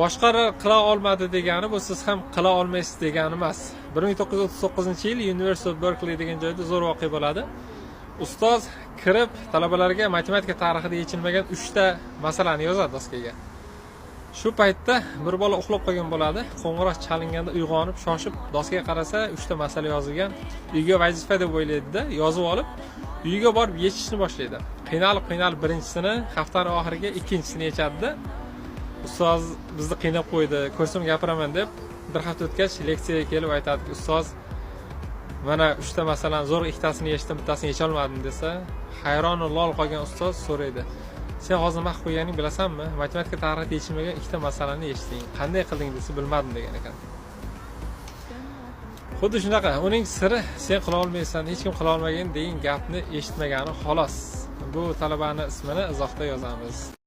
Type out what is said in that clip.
boshqalar qila olmadi degani bu siz ham qila olmaysiz degani emas. Bir ming to'qqiz yuz o'ttiz to'qqizinchi yil university of berkeley degan joyda zo'r voqea bo'ladi. Ustoz kirib talabalarga matematika tarixida yechilmagan uchta masalani yozadi doskaga shu paytda bir bola uxlab qolgan bo'ladi qo'ng'iroq chalinganda uyg'onib shoshib doskaga qarasa uchta masala yozilgan. Uyga vazifa deb o'ylaydida yozib olib uyiga borib yechishni boshlaydi. Qiynalib qiynalib birinchisini haftani oxiriga ikkinchisini yechadida. Ustoz bizni qiynab qo'ydi ko'rsam gapiraman deb bir hafta o'tgach leksiyaga kelib aytadiki ustoz mana uchta masalani zo'r ikkitasini yechdim bittasini yecholmadim desa hayronu lol qolgan ustoz so'raydi. Sen hozir nima qilib qo'yganingni bilasanmi? Matematika tarixda yechilmagan ikkita masalani yechding. Qanday qilding? desa bilmadim degan ekan. Xuddi shunaqa uning siri sen qila olmaysan hech kim qila olmagan degan gapni eshitmagani xolos. Bu talabani ismini izohda yozamiz.